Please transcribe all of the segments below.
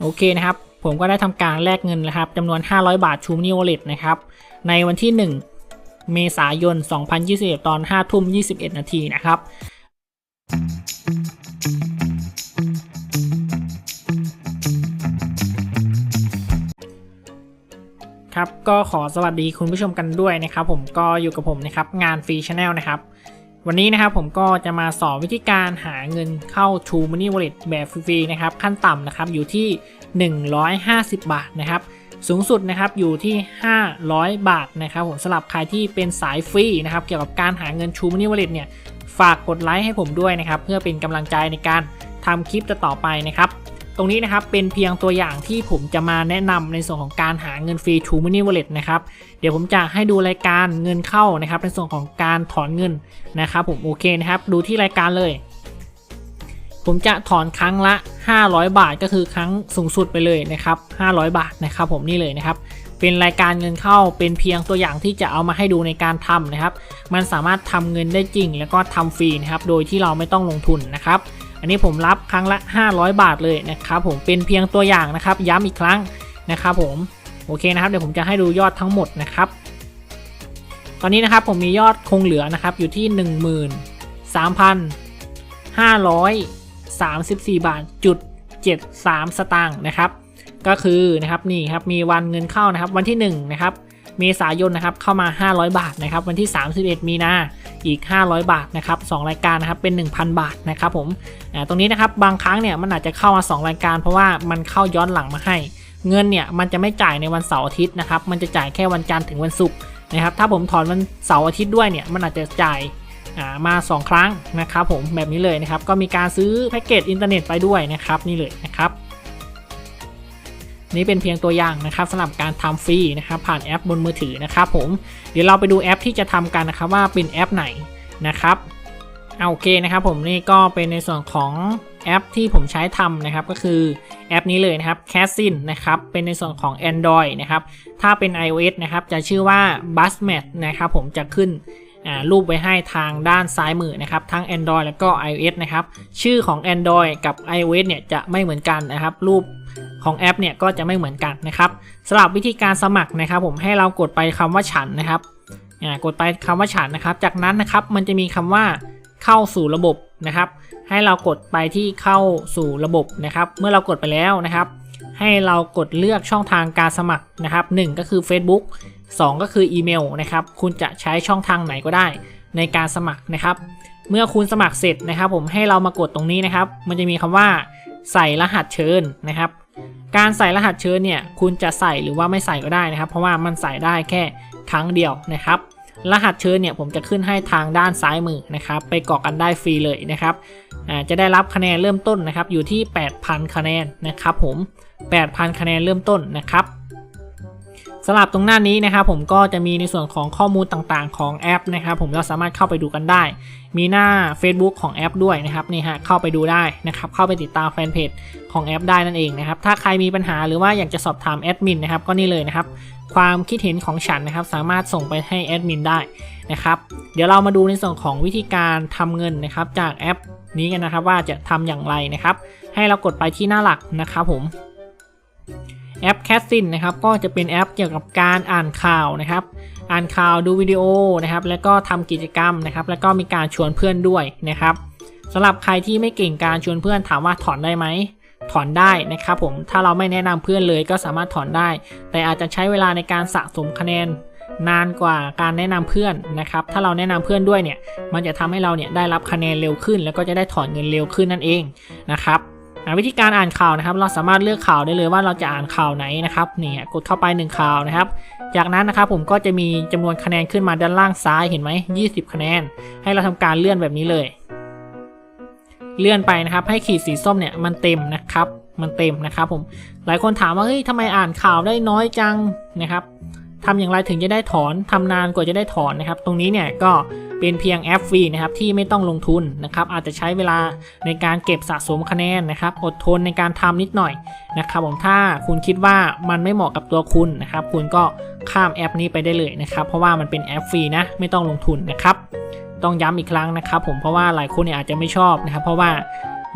โอเคนะครับ ผมก็ได้ทำการแลกเงินนะครับจำนวน 500 บาทชูมินิวอเลตนะครับ ในวันที่ 1 เมษายน 2021 ตอน 5 ทุ่ม 21 นาทีนะครับครับก็ขอสวัสดีคุณผู้ชมกันด้วยนะครับ ผมก็อยู่กับผมนะครับงานฟรีชาแนลนะครับ วันนี้นะครับผมก็จะมาสอนวิธีการหาเงินเข้า True Money Wallet แบบฟรีๆนะครับขั้นต่ำนะครับอยู่ที่ 150 บาทนะครับสูงสุดนะครับอยู่ที่ 500 บาทนะครับผมสำหรับใครที่เป็นสายฟรีนะครับเกี่ยวกับการหาเงิน True Money Wallet เนี่ยฝากกดไลค์ให้ผมด้วยนะครับเพื่อเป็นกำลังใจในการทำคลิปต่อไปนะครับ รงนี้นะครับเป็นเพียงตัวอย่างที่ผมจะมาแนะนำในส่วนของการหาเงินฟรี True Money Wallet นะครับเดี๋ยวผมจะให้ดูรายการเงินเข้านะครับในส่วนของการถอนเงินนะครับผมโอเคนะครับดูที่รายการเลย ผมจะถอนครั้งละ 500 บาทก็คือครั้งสูงสุดไปเลยนะครับ500 บาทนะครับผมนี่เลยนะครับเป็นรายการเงินเข้าเป็นเพียงตัวอย่างที่จะเอามาให้ดูในการทำนะครับ มันสามารถทำเงินได้จริง แล้วก็ทำฟรีนะครับโดยที่เราไม่ต้องลงทุนนะครับ อันนี้ผมรับครั้งละ 500 บาทเลยนะครับผมเป็นเพียงตัวอย่างนะครับ ย้ำอีกครั้งนะครับผมโอเคนะครับเดี๋ยวผมจะให้ดูยอดทั้งหมดนะครับ ตอนนี้นะครับผมมียอดคงเหลือนะครับอยู่ที่ 13,534 บาทจุด73 สตางค์นะครับก็คือนะครับนี่ครับมีวันเงินเข้านะครับวันที่1นะครับเมษายนนะครับเข้ามา 500 บาทนะครับวันที่ 31 มีนา อีก 500 บาทนะครับ2รายการนะครับเป็น 1,000 บาทนะครับผมตรงนี้นะครับบางครั้งเนี่ยมันอาจจะเข้ามา 2 รายการ เพราะว่ามันเข้าย้อนหลังมาให้ เงินเนี่ยมันจะไม่จ่ายในวันเสาร์อาทิตย์นะครับมันจะจ่ายแค่วันจันทร์ถึงวันศุกร์นะครับถ้าผมถอนวันเสาร์อาทิตย์ด้วยเนี่ยมันอาจจะจ่ายอ่ามา 2 ครั้งนะครับผมแบบนี้เลยนะครับก็มีการซื้อแพ็กเกจอินเทอร์เน็ตไปด้วยนะครับนี่เลยนะครับ นี่เป็นเพียงตัวอย่างนะครับสำหรับการทำฟรีนะครับผ่านแอปบนมือถือนะครับผมเดี๋ยวเราไปดูแอปที่จะทำกันนะครับว่าเป็นแอปไหนนะครับเอาโอเคนะครับผมนี่ก็เป็นในส่วนของแอปที่ผมใช้ทำนะครับก็คือแอปนี้เลยนะครับ c a s i n นะครับเป็นในส่วนของ Android นะครับถ้าเป็น iOS นะครับจะชื่อว่า Buzzmat นะครับผมจะขึ้นรูปไว้ให้ทางด้านซ้ายมือนะครับทั้ง Android แล้วก็ iOS นะครับชื่อของ Android กับ iOS เนี่ยจะไม่เหมือนกันนะครับรูป ของแอปเนี่ยก็จะไม่เหมือนกันนะครับสำหรับวิธีการสมัครนะครับผมให้เรากดไปคำว่าฉันนะครับกดไปคำว่าฉันนะครับ จากนั้นนะครับมันจะมีคำว่าเข้าสู่ระบบนะครับ ให้เรากดไปที่เข้าสู่ระบบนะครับ เมื่อเรากดไปแล้วนะครับ ให้เรากดเลือกช่องทางการสมัครนะครับ 1 ก็คือ Facebook 2 ก็คืออีเมลนะครับ คุณจะใช้ช่องทางไหนก็ได้ ในการสมัครนะครับ เมื่อคุณสมัครเสร็จนะครับ ผมให้เรามากดตรงนี้นะครับ มันจะมีคำว่าใส่รหัสเชิญนะครับ การใส่รหัสเชิญเนี่ยคุณจะใส่หรือว่าไม่ใส่ก็ได้นะครับ เพราะว่ามันใส่ได้แค่ครั้งเดียวนะครับ รหัสเชิญเนี่ยผมจะขึ้นให้ทางด้านซ้ายมือนะครับ ไปกรอกกันได้ฟรีเลยนะครับจะได้รับคะแนนเริ่มต้นนะครับ อยู่ที่ 8,000 คะแนนนะครับ ผม 8,000 คะแนนเริ่มต้นนะครับสำหรับตรงหน้านี้นะครับผมก็จะมีในส่วนของข้อมูลต่างๆ ของแอปนะครับ ผมเราสามารถเข้าไปดูกันได้ มีหน้า Facebook ของแอปด้วยนะครับนี่ฮะเข้าไปดูได้นะครับเข้าไปติดตามแฟนเพจของแอปได้นั่นเองนะครับถ้าใครมีปัญหาหรือว่าอยากจะสอบถามแอดมินนะครับก็นี่เลยนะครับความคิดเห็นของฉันนะครับสามารถส่งไปให้แอดมินได้นะครับเดี๋ยวเรามาดูในส่วนของวิธีการทำเงินนะครับจากแอปนี้กันนะครับว่าจะทำอย่างไรนะครับ ให้เรากดไปที่หน้าหลักนะครับผมแอป c a s t i n นะครับก็จะเป็นแอปเกี่ยวกับการอ่านข่าวนะครับ อ่านข่าวดูวิดีโอนะครับ แล้วก็ทำกิจกรรมนะครับ แล้วก็มีการชวนเพื่อนด้วยนะครับสำหรับใครที่ไม่เก่งการชวนเพื่อนถามว่าถอนได้ไหมถอนได้นะครับผมถ้าเราไม่แนะนำเพื่อนเลยก็สามารถถอนได้ แต่อาจจะใช้เวลาในการสะสมคะแนนนานกว่าการแนะนำเพื่อนนะครับ ถ้าเราแนะนำเพื่อนด้วยเนี่ย มันจะทำให้เราเนี่ยได้รับคะแนนเร็วขึ้น แล้วก็จะได้ถอนเงินเร็วขึ้นนั่นเองนะครับ วิธีการอ่านข่าวนะครับ เราสามารถเลือกข่าวได้เลยว่าเราจะอ่านข่าวไหนนะครับนี่กดเข้าไป 1 ข่าวนะครับ จากนั้นนะครับผมก็จะมีจำนวนคะแนนขึ้นมาด้านล่างซ้ายเห็นไหม20 คะแนน ให้เราทำการเลื่อนแบบนี้เลย เลื่อนไปนะครับ ให้ขีดสีส้มเนี่ยมันเต็มนะครับ มันเต็มนะครับผมหลายคนถามว่าเฮ้ยทำไมอ่านข่าวได้น้อยจังนะครับทำอย่างไรถึงจะได้ถอนทำนานกว่าจะได้ถอนนะครับ ตรงนี้เนี่ยก็ เป็นเพียงแอปฟรีนะครับที่ไม่ต้องลงทุนนะครับอาจจะใช้เวลาในการเก็บสะสมคะแนนนะครับอดทนในการทำนิดหน่อยนะครับผมถ้าคุณคิดว่ามันไม่เหมาะกับตัวคุณนะครับคุณก็ข้ามแอปนี้ไปได้เลยนะครับเพราะว่ามันเป็นแอปฟรีนะไม่ต้องลงทุนนะครับต้องย้ำอีกครั้งนะครับผมเพราะว่าหลายคนเนี่ยอาจจะไม่ชอบนะครับ เพราะว่า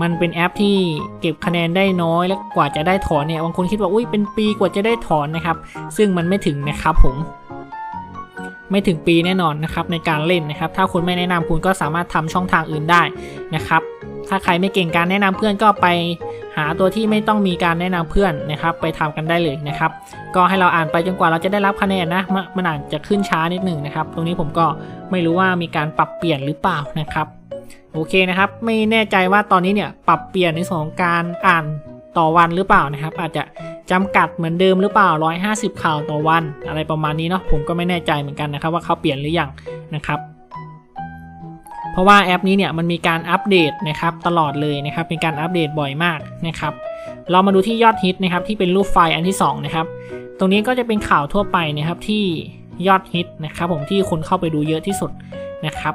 มันเป็นแอปที่เก็บคะแนนได้น้อยและกว่าจะได้ถอนเนี่ยบางคนคิดว่าอุ้ยเป็นปีกว่าจะได้ถอนนะครับ ซึ่งมันไม่ถึงนะครับผม ไม่ถึงปีแน่นอนนะครับในการเล่นนะครับ ถ้าคุณไม่แนะนำคุณก็สามารถทำช่องทางอื่นได้นะครับ ถ้าใครไม่เก่งการแนะนำเพื่อนก็ไปหาตัวที่ไม่ต้องมีการแนะนำเพื่อนนะครับ ไปทำกันได้เลยนะครับ ก็ให้เราอ่านไปจนกว่าเราจะได้รับคะแนนนะม,มันอาจจะขึ้นช้านิดหนึ่งนะครับ ตรงนี้ผมก็ไม่รู้ว่ามีการปรับเปลี่ยนหรือเปล่านะครับ โอเคนะครับ ไม่แน่ใจว่าตอนนี้เนี่ยปรับเปลี่ยนในส่วนของการอ่าน ต่อวันหรือเปล่านะครับ อาจจะจำกัดเหมือนเดิมหรือเปล่า 150 ข่าวต่อวัน อะไรประมาณนี้เนาะผมก็ไม่แน่ใจเหมือนกันนะครับ ว่าเขาเปลี่ยนหรือยังนะครับ เพราะว่าแอปนี้เนี่ยมันมีการอัปเดตนะครับตลอดเลยนะครับเป็นการอัปเดตบ่อยมากนะครับ เรามาดูที่ยอดฮิตนะครับที่เป็นรูปไฟล์อันที่สองนะครับตรงนี้ก็จะเป็นข่าวทั่วไปนะครับที่ยอดฮิตนะครับผมที่คนเข้าไปดูเยอะที่สุดนะครับ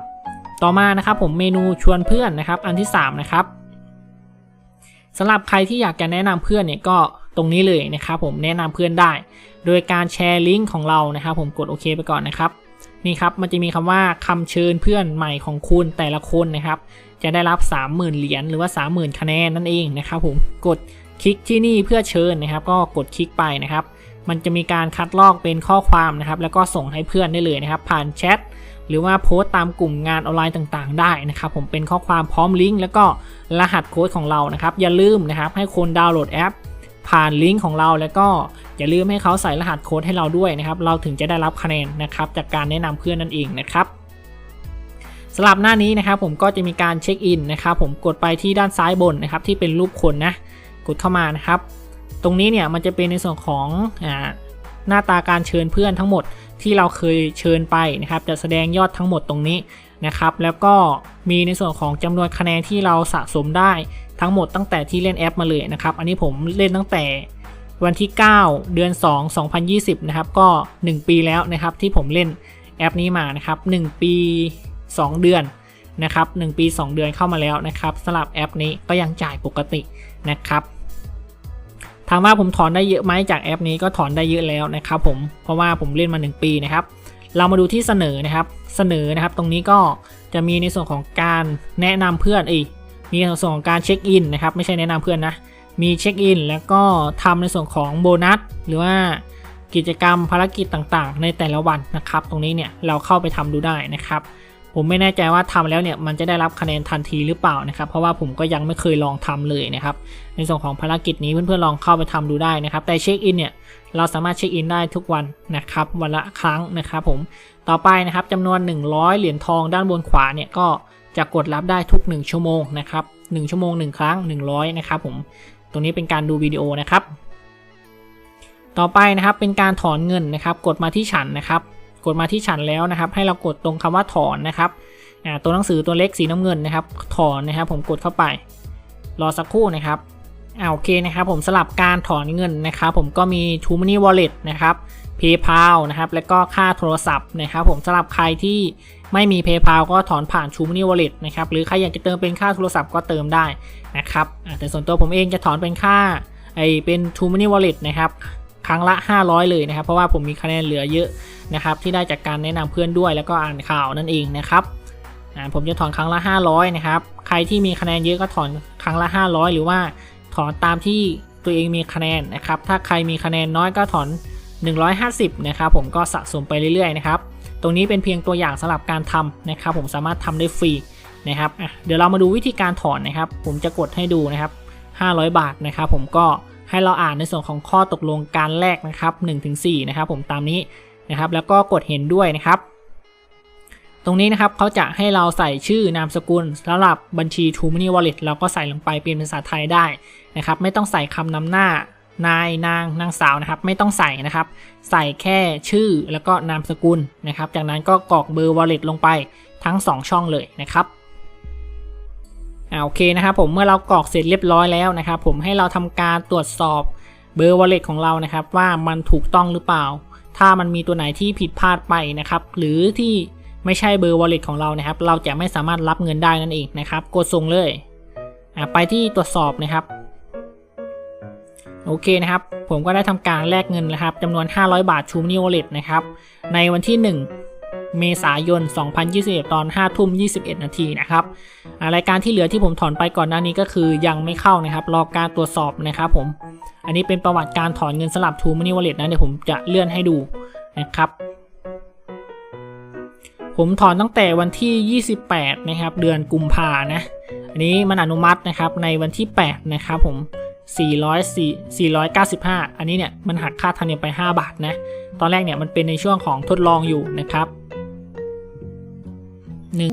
ต่อมานะครับผมเมนูชวนเพื่อนนะครับ อันที่3นะครับ สำหรับใครที่อยากจะแนะนำเพื่อนเนี่ยก็ตรงนี้เลยนะครับผมแนะนำเพื่อนได้ โดยการแชร์ลิงก์ของเรานะครับผมกดโอเคไปก่อนนะครับนี่ครับมันจะมีคำว่าคำเชิญเพื่อนใหม่ของคุณแต่ละคนนะครับจะได้รับ 30,000 เหรียญหรือว่า 30,000 คะแนนนั่นเองนะครับผมกดคลิกที่นี่เพื่อเชิญนะครับ ก็กดคลิกไปนะครับ มันจะมีการคัดลอกเป็นข้อความนะครับ แล้วก็ส่งให้เพื่อนได้เลยนะครับ ผ่านแชทหรือว่าโพสต์ตามกลุ่มงานออนไลน์ต่างๆ ได้นะครับ ผมเป็นข้อความพร้อมลิงก์แล้วก็รหัสโค้ดของเรานะครับ อย่าลืมนะครับ ให้คนดาวน์โหลดแอป ผ่านลิงก์ของเราแล้วก็อย่าลืมให้เขาใส่รหัสโค้ดให้เราด้วยนะครับ เราถึงจะได้รับคะแนนนะครับ จากการแนะนำเพื่อนนั่นเองนะครับสำหรับหน้านี้นะครับ ผมก็จะมีการเช็คอินนะครับ ผมกดไปที่ด้านซ้ายบนนะครับ ที่เป็นรูปคนนะกดเข้ามานะครับ ตรงนี้เนี่ยมันจะเป็นในส่วนของอ่าหน้าตาการเชิญเพื่อนทั้งหมดที่เราเคยเชิญไปนะครับ จะแสดงยอดทั้งหมดตรงนี้นะครับ แล้วก็มีในส่วนของจำนวนคะแนนที่เราสะสมได้ทั้งหมดตั้งแต่ที่เล่นแอปมาเลยนะครับ อันนี้ผมเล่นตั้งแต่วันที่ 9 เดือน 2 2020 นะครับ ก็ 1 ปีแล้วนะครับที่ผมเล่นแอปนี้มานะครับ 1 ปี 2 เดือนนะครับ 1 ปี 2 เดือนเข้ามาแล้วนะครับสำหรับแอปนี้ก็ยังจ่ายปกตินะครับ ถามว่าผมถอนได้เยอะไหมจากแอปนี้ก็ถอนได้เยอะแล้วนะครับผมเพราะว่าผมเล่นมา 1 ปีนะครับ เรามาดูที่เสนอนะครับ เสนอนะครับ ตรงนี้ก็จะมีในส่วนของการแนะนำเพื่อนอีก มีในส่วนของการเช็คอินนะครับ ไม่ใช่แนะนำเพื่อนนะ มีเช็คอินแล้วก็ทำในส่วนของโบนัสหรือว่ากิจกรรมภารกิจต่างๆ ในแต่ละวันนะครับ ตรงนี้เนี่ยเราเข้าไปทำดูได้นะครับ ผมไม่แน่ใจว่าทำแล้วเนี่ยมันจะได้รับคะแนนทันทีหรือเปล่านะครับ เพราะว่าผมก็ยังไม่เคยลองทำเลยนะครับ ในส่วนของภารกิจนี้เพื่อนๆลองเข้าไปทำดูได้นะครับ แต่เช็คอินเนี่ยเราสามารถเช็คอินได้ทุกวันนะครับ วันละครั้งนะครับผม ต่อไปนะครับจำนวน 100 เหรียญทองด้านบนขวาเนี่ยก็จะกดรับได้ทุก 1 ชั่วโมงนะครับ1ชั่วโมง 1 ครั้ง 100 นะครับผม ตรงนี้เป็นการดูวิดีโอนะครับ ต่อไปนะครับเป็นการถอนเงินนะครับ กดมาที่ฉันนะครับ กดมาที่ฉันแล้วนะครับ ให้เรากดตรงคำว่าถอนนะครับตัวหนังสือตัวเล็กสีน้ำเงินนะครับ ถอนนะครับ ผมกดเข้าไป รอสักครู่นะครับอ่าโอเคนะครับ ผมสลับการถอนเงินนะครับ ผมก็มี t o Money Wallet นะครับ PayPal นะครับ แล้วก็ค่าโทรศัพท์นะครับ ผมสำหรับใครที่ไม่มี PayPal ก็ถอนผ่าน t o Money Wallet นะครับ หรือใครอยากจะเติมเป็นค่าโทรศัพท์ก็เติมได้นะครับแต่ส่วนตัวผมเองจะถอนเป็นค่าไอเป็น t o Money Wallet นะครับ ครั้งละ 500 เลยนะครับ เพราะว่าผมมีคะแนนเหลือเยอะนะครับ ที่ได้จากการแนะนำเพื่อนด้วยแล้วก็อ่านข่าวนั่นเองนะครับผมจะถอนครั้งละ 500 นะครับ ใครที่มีคะแนนเยอะก็ถอนครั้งละ 500 หรือว่าถอนตามที่ตัวเองมีคะแนนนะครับ ถ้าใครมีคะแนนน้อยก็ถอน 150 นะครับผมก็สะสมไปเรื่อยๆนะครับ ตรงนี้เป็นเพียงตัวอย่างสำหรับการทำนะครับ ผมสามารถทำได้ฟรีนะครับ เดี๋ยวเรามาดูวิธีการถอนนะครับ ผมจะกดให้ดูนะครับ 500 บาทนะครับ ผมก็ ให้เราอ่านในส่วนของข้อตกลงการแลกนะครับ1-4นะครับผมตามนี้นะครับแล้วก็กดเห็นด้วยนะครับ ตรงนี้นะครับเขาจะให้เราใส่ชื่อนามสกุลสำหรับบัญชี t ู Money Wallet เราก็ใส่ลงไปเป็นภาษาไทยได้นะครับ ไม่ต้องใส่คำนำหน้านายนางนางสาวนะครับไม่ต้องใส่นะครับ ใส่แค่ชื่อแล้วก็นามสกุลนะครับ จากนั้นก็กรอกเบอร์ wallet ลงไปทั้ง 2 ช่องเลยนะครับ อ่าโอเคนะครับผมเมื่อเรากรอกเสร็จเรียบร้อยแล้วนะครับผมให้เราทำการตรวจสอบเบอร์ wallet ของเรานะครับ ว่ามันถูกต้องหรือเปล่า ถ้ามันมีตัวไหนที่ผิดพลาดไปนะครับ หรือที่ไม่ใช่เบอร์ wallet ของเรานะครับ เราจะไม่สามารถรับเงินได้นั่นเองนะครับ กดส่งเลยไปที่ตรวจสอบนะครับโอเคนะครับ ผมก็ได้ทำการแลกเงินนะครับจำนวน 500 บาทชูมินิวอลเล็ตนะครับ ในวันที่ 1 เมษายน 2021 ตอน5ทุ่ม 21 นาทีนะครับรายการที่เหลือที่ผมถอนไปก่อนหน้านี้ก็คือยังไม่เข้านะครับ รอการตรวจสอบนะครับผม อันนี้เป็นประวัติการถอนเงินสลับ True Money Wallet นะเดี๋ยวผมจะเลื่อนให้ดูนะครับ ผมถอนตั้งแต่วันที่ 28 นะครับ เดือนกุมภานะ อันนี้มันอนุมัตินะครับในวันที่ 8 นะครับผม404 495 อันนี้เนี่ยมันหักค่าธรรมเนียมไป 5 บาทนะ ตอนแรกเนี่ยมันเป็นในช่วงของทดลองอยู่นะครับ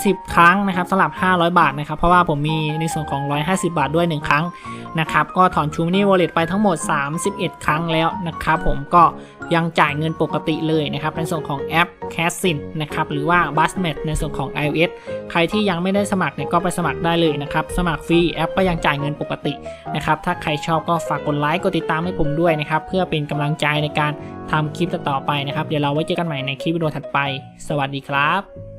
30 ครั้งนะครับสำหรับ 500 บาทนะครับ เพราะว่าผมมีในส่วนของ 150 บาทด้วย 1 ครั้งนะครับ ก็ถอน True Money Wallet ไปทั้งหมด 31 ครั้งแล้วนะครับผมก็ยังจ่ายเงินปกติเลยนะครับ ในส่วนของแอป c a s i n นนะครับหรือว่า b u s m a t ในส่วนของ iOS ใครที่ยังไม่ได้สมัครเนี่ยก็ไปสมัครได้เลยนะครับ สมัครฟรีแอปก็ยังจ่ายเงินปกตินะครับ ถ้าใครชอบก็ฝากกดไลค์กดติดตามให้ผมด้วยนะครับ เพื่อเป็นกำลังใจในการทำคลิปต่อไปนะครับ เดี๋ยวเราไว้เจอกันใหม่ในคลิปวิดีโอถัดไป สวัสดีครับ